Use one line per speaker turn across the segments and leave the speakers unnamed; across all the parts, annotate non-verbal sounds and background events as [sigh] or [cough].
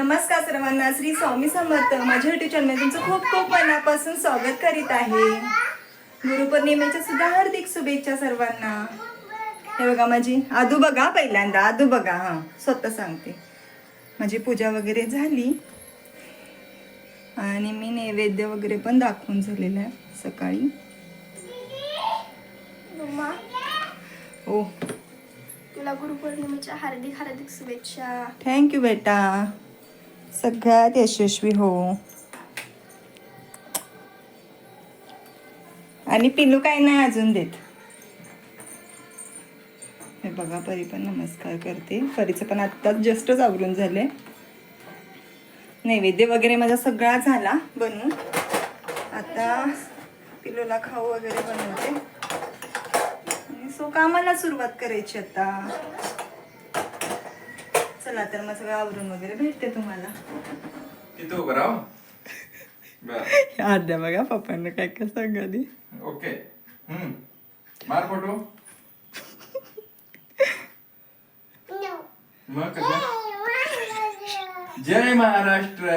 नमस्कार सर्वांना श्री स्वामी समर्थ माझ्या युट्यूब चॅनल तुमचं खूप खूप मनापासून स्वागत करीत आहे. गुरुपौर्णिमेच्या सुद्धा हार्दिक शुभेच्छा सर्वांना. हे बघा माझी आदू बघा पहिल्यांदा आदू बघा हां स्वतः सांगते. माझी पूजा वगैरे झाली. आणि मी नैवेद्य वगैरे पण दाखवून झालेलं आहे सकाळी. ओ
तुला गुरुपौर्णिमेच्या हार्दिक हार्दिक शुभेच्छा.
थँक्यू बेटा. सगळ्यात यशस्वी हो आणि पिलू काय नाही अजून देत. हे बघा परी पण नमस्कार करते. परीचं पण आत्ताच जस्टच आवरून झाले नैवेद्य वगैरे माझा सगळा झाला बनवून आता पिलूला खाऊ वगैरे बनवते. सो कामाला सुरुवात करायची आता. चला तर मग सगळं आवरून वगैरे भेटते तुम्हाला.
तिथं उभं राह. बर.
आद्या बघा पप्पांना काय काय सांगाली.
ओके. हम्म. मार फोटो. मग कसं? जय महाराष्ट्र.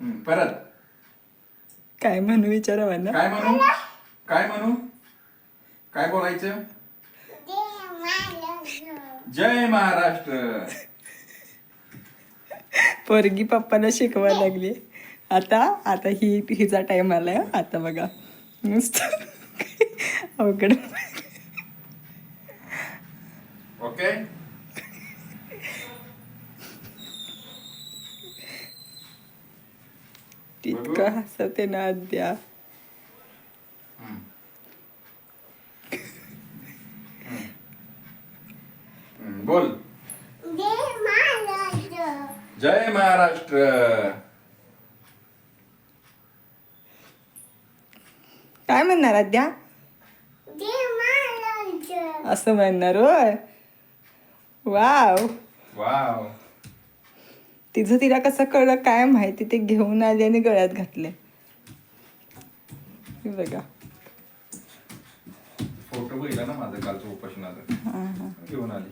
हम्म, परत.
काय म्हणू विचारावा ना?
काय म्हणू? काय म्हणू? काय बोलायचं? जय महाराष्ट्र.
पोरगी पप्पाला शिकवा लागली. आता आता ही हिचा टाइम आलाय हं. आता बघा. नुसतं अवघड.
ओके?
तितकं हसते ना आद्या
हम्म. हम्म, बोल जय महाराष्ट्र
आद्या असं म्हणणार होय? वाव.
वाव.
तिचं तिला कसं कळलं काय माहिती ते घेऊन आले आणि गळ्यात घातले. हे बघा.
फोटो बघितला ना माझं कालचं उपोषणाचं
हा हा.
घेऊन आली.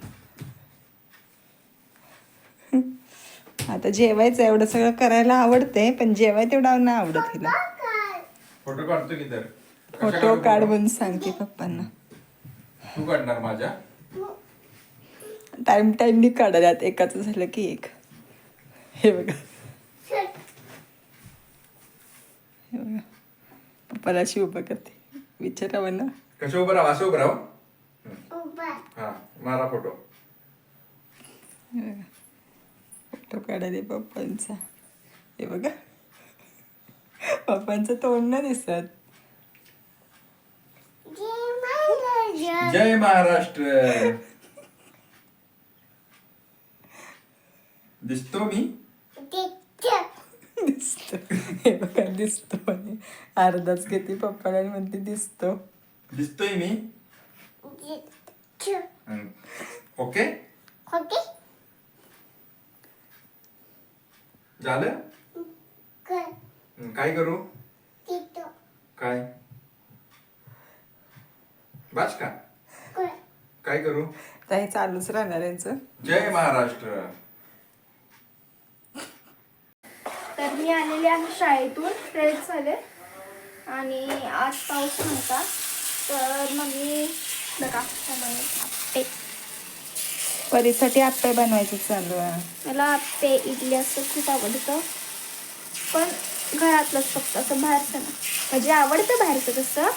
आता जेवायचं एवढं सगळं करायला आवडते पण जेवाय तेवढं नाही आवडत तिला
फोटो काढतो की तर?
फोटो
काढू?
म्हणून सांगते पप्पांना.
तू काढणार माझ्या?
टाइम टाइमनी काढल्यात एकाच झालं की एक. हे बघा. हे बघा. पप्पाला अशी उभं करते. विचारावं ना.
कशा उभं राहा असं उभं राहा हा मारा फोटो.
फोटो काढायला पप्पांचा. हे बघा. पप्पांचं तोंड नाही दिसत.
जय महाराष्ट्र. दिसतो मी?
दिसतो. हे बघा दिसतो म्हणे. अर्धाच घेते पप्पाला आणि म्हणते दिसतो.
दिसतोय मी? हम्म. ओके? झालं? काय करू? काय? बस का? काय करू?
तर हे चालूच राहणार यांचं.
जय महाराष्ट्र.
तर मी आलेले आहे शाळेतून फ्रेश झाले आणि आज पाऊस नव्हता. तर मम्मी बघा आप्पे.
परीसाठी आप्पे बनवायचं चालू आहे.
मला आप्पे इडली असं खूप आवडतं. पण घरातलंच फक्त असं बाहेरचं ना म्हणजे आवडतं बाहेरचं तसं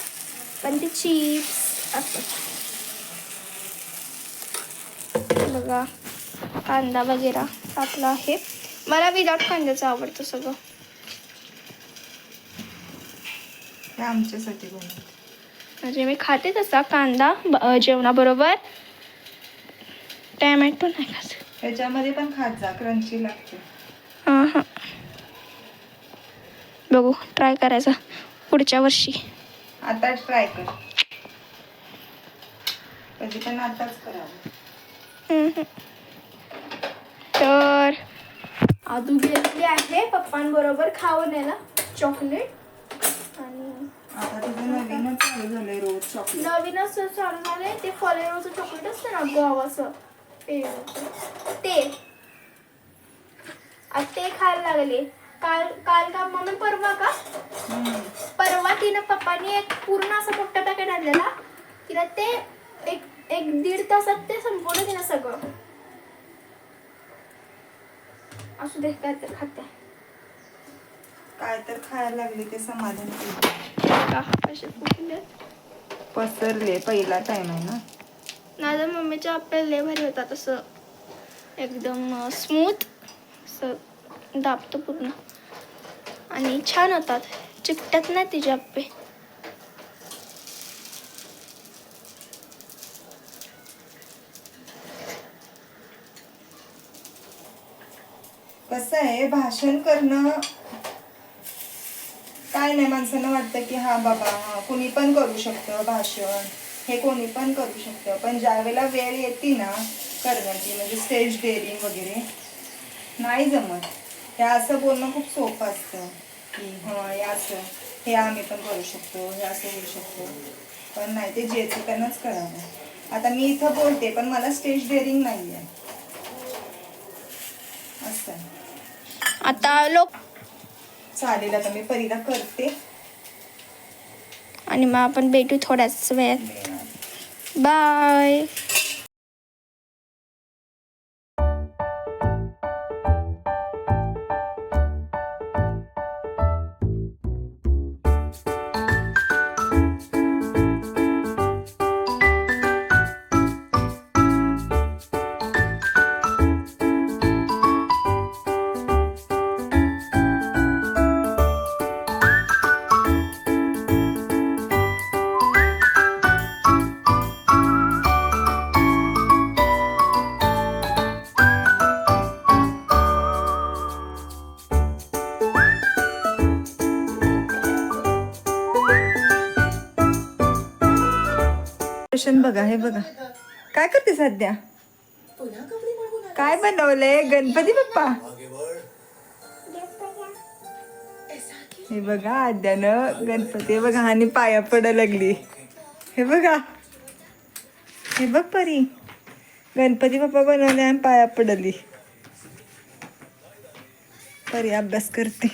पण ते चिप्स असं. बघा कांदा वगैरे टाकला आहे. मला विदाउट कांद्याचं आवडतं सगळं.
हे आमच्यासाठी बनवते.
म्हणजे मी खाते तसा कांदा ब- जेवणाबरोबर. टॅमॅटो नाही खात.
त्याच्यामध्ये पण खात जा क्रंची लागते.
हां हां बघू ट्राय करायचा पुढच्या वर्षी.
आता ट्राय कर. कधी पण आताच करावं.
तर आदू गेलेली आहे. पप्पांबरोबर खाऊन यायला चॉकलेट. आणि
आता तुझं नवीनच चालू झालंय रोज चॉकलेट.
नवीनच चालू झालंय. ते फॉलेरोचं चॉकलेट असतं ना गव्हाचं पेरू ते. आज ते खायला लागले. काल काल का मम्मी परवा का. परवा तिनं पप्पानी एक पूर्ण असं मोठं पॅकेट आणलेला. तिला ते एक एक दीड तासात ते संपवलं तिनं सगळं. असू दे काय तर खाते.
काय तर खायला लागले ते समाधान पसरले पहिला टाइम आहे ना.
माझ्या मम्मीच्या आपल्या लय भारी होतात असं एकदम स्मूथ असं दाबतं पूर्ण. आणि छान होतात. चिकटत नाही तिचे आप्पे
कसं आहे भाषण करणं काय नाही माणसांना वाटतं की हा बाबा हा कोणी पण करू शकतं भाषण हे कोणी पण करू शकतं. पण ज्यावेळेला वेळ येते ना करण्याची म्हणजे स्टेज डेअरिंग वगैरे नाही जमत. हे असं बोलणं खूप सोपं असतं की हां हे असं हे आम्ही पण करू शकतो हे असं होऊ शकतो. पण नाही ते ज्याचं त्यांनाच करावं. आता मी इथं बोलते पण मला स्टेज डेअरिंग नाही आहे असं आहे
आता लोक
चालेल आता मी परीला करते.
आणि मग आपण भेटू थोड्याच वेळात. बाय
प्रश्न बघा हे बघा. काय करते सध्या? काय बनवलंय? गणपती बाप्पा? हे बघा आद्यानं गणपती. हे बघा आणि पाया पडायला लागली. हे बघा. हे बघ परी. गणपती बाप्पा बनवले आणि पाया पडली. परी अभ्यास करते.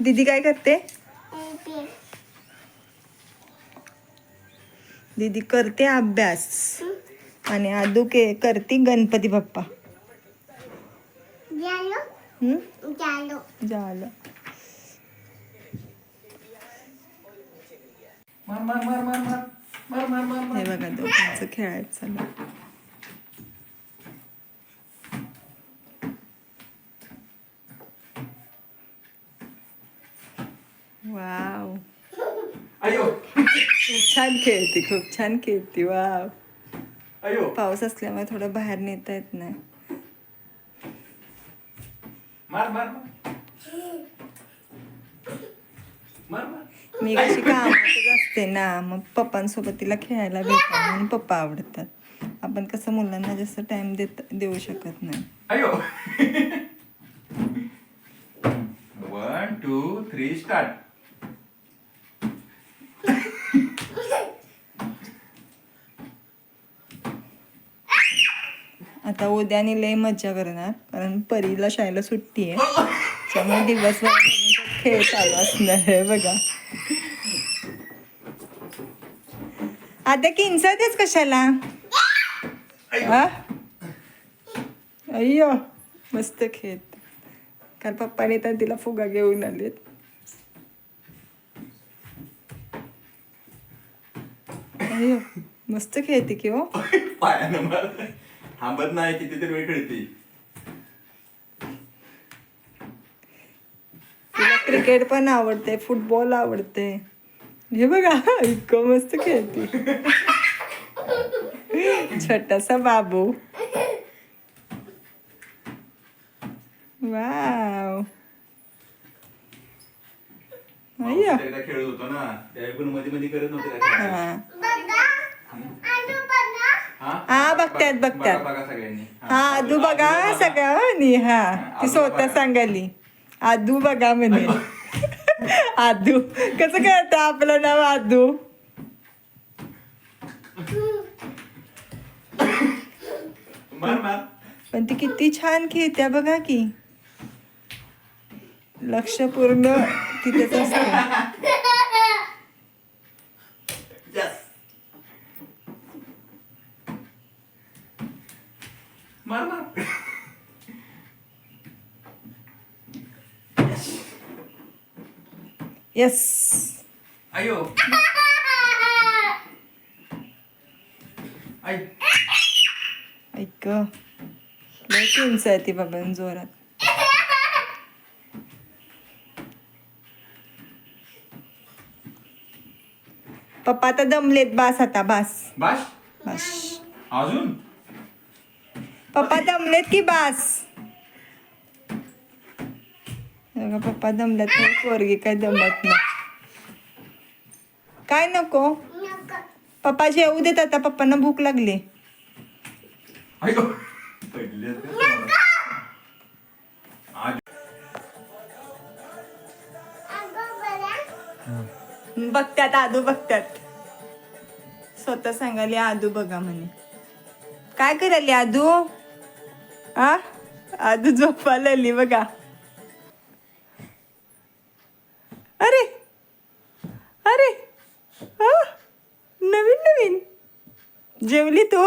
दीदी काय करते? दीदी करते अभ्यास. आणि आदू के करते गणपती बाप्पा. झालं हे? बघा दोघांचं खेळायचं छान खेळते खूप छान खेळते.
अयो.
पाऊस असल्यामुळे थोडं बाहेर नेता येत नाही.
मार मार मार. मार मार.
मी कशी कामातच असते ना मग पप्पांसोबत तिला खेळायला भेटतात म्हणून पप्पा आवडतात. आपण कसं मुलांना जास्त टाइम देत देऊ शकत नाही.
अयो. वन टू थ्री स्टार्ट
आता उद्याने लय मज्जा करणार कारण परीला शाळेला सुट्टी आहे. त्यामुळे दिवसभर खेळ चालू असणार आहे बघा. आता किंचातेच कशाला? अय्यो मस्त खेळत. काल पप्पाने तर तिला फुगा घेऊन आलेत. अय्यो मस्त खेळते की हो.
थांबत नाही कितीतरी वेळ खेळते.
तिला क्रिकेट पण आवडते फुटबॉल आवडते हे बघा इतकं मस्त खेळते. छोटासा बाबू. वाव.
खेळत होतो ना त्यावेळी पण मध्ये मध्ये करत नव्हते?
हा.
हा?
हा, बघतायत,
बघा-
बघतायत.
बघा बघा सगळ्यांनी.
हा. आदू बघा सगळ्यांनी हा ती स्वतः सांगाली. आदू बघा म्हणे. [laughs] आदू. कसं कळतं आपलं नाव आदू? पण ती किती छान खेळत्या बघा की. लक्ष पूर्ण तिथेच असतं
मार मार
येस
अयो
ऐक. उंच आहे ती बाबा जोरात. पप्पा आता दमलेत बास आता बास.
बाश
बास.
अजून?
पप्पा दमलेत की बास बघा पप्पा दमल्यात नाही पोरगी काय दमत नाही काय नको पप्पा जेवू देत आता पप्पांना भूक लागली बघत्यात आदू बघत्यात. स्वतः सांगाली आदू बघा म्हणे. काय करायली आदू? आ आदू झोपायला आली बघा अरे अरे आ, नवीन नवीन जेवली तू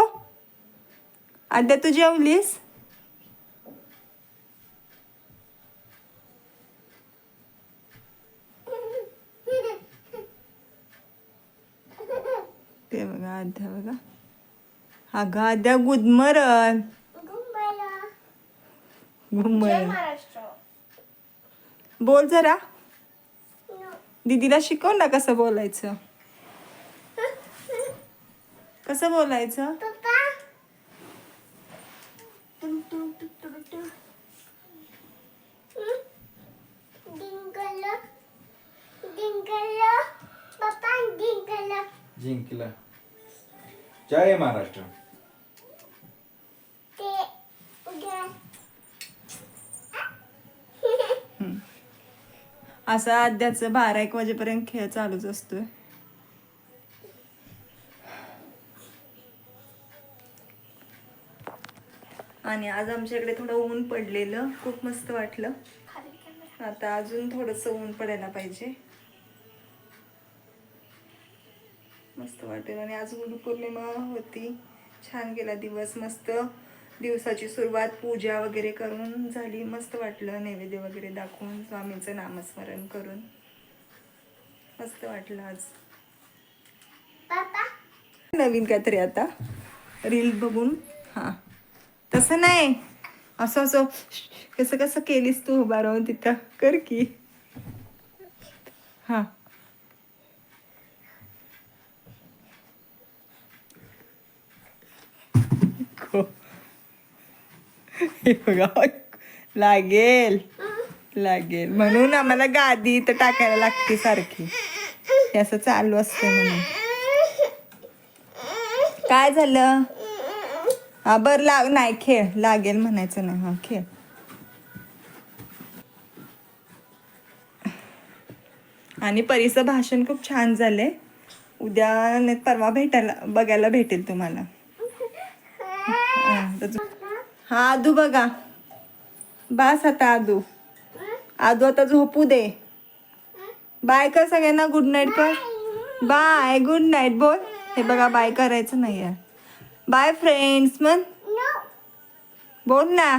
आद्या तू जेवलीस ते बघा आद्या बघा अगं आद्या गुदमरल
महाराष्ट्र.
बोल जरा. दीदीला शिकव ना कसं बोलायचं. [laughs] कसं बोलायचं?
जिंकला. जय महाराष्ट्र.
असं आद्याचं बारा एक वाजेपर्यंत खेळ चालूच असतोय. आणि आज आमच्याकडे थोडं ऊन पडलेलं खूप मस्त वाटलं. आता अजून थोडंसं ऊन पडायला पाहिजे. मस्त वाटेल आणि आज गुरुपौर्णिमा होती. छान गेला दिवस मस्त. दिवसाची सुरुवात पूजा वगैरे करून झाली. मस्त वाटलं नैवेद्य वगैरे दाखवून स्वामींचं नामस्मरण करून. मस्त वाटलं आज. नवीन काहीतरी आता. रील बघून. हां. तसं नाही. असं असं. कसं कसं केलीस तू उभा राहून तिथं? कर की. हां. हे [laughs] बघा लागेल. लागेल. म्हणून आम्हाला गादी इथं टाकायला लागते सारखी. हे असं चालू असतं म्हणून. काय झालं? हा बर लाग नाही खेळ. लागेल म्हणायचं नाही. हा खेळ. आणि परीचं भाषण खूप छान झालंय. उद्या परवा भेटायला बघायला भेटेल तुम्हाला. हा, आदू बघा. बास आता आदू. आदू आता झोपू दे. बाय कर सगळ्यांना गुड नाईट कर. बाय गुड नाईट बोल. हे बघा बाय करायचं नाही आहे बाय फ्रेंड्स मन बोल ना.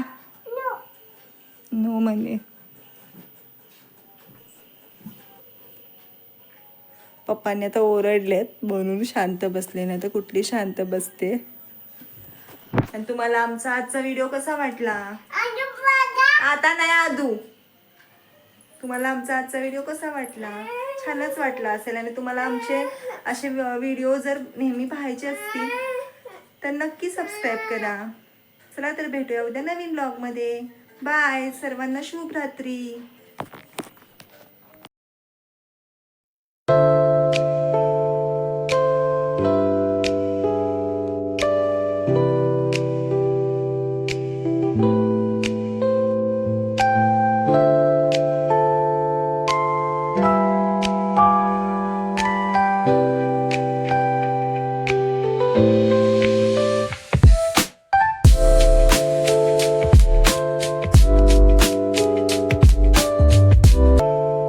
नो म्हणे. पप्पांनी आता ओरडलेत. म्हणून शांत बसले नाही तर कुठली शांत बसते? आणि तुम्हाला आमचा आजचा व्हिडिओ कसा वाटला? आता नाही आदू तुम्हाला आमचा आजचा व्हिडिओ कसा वाटला? छानच वाटला असेल आणि तुम्हाला आमचे असे व्हिडिओ जर नेहमी पाहायचे असतील तर नक्की सबस्क्राईब करा. चला तर भेटूया उद्या नवीन ब्लॉगमध्ये बाय सर्वांना शुभ रात्री.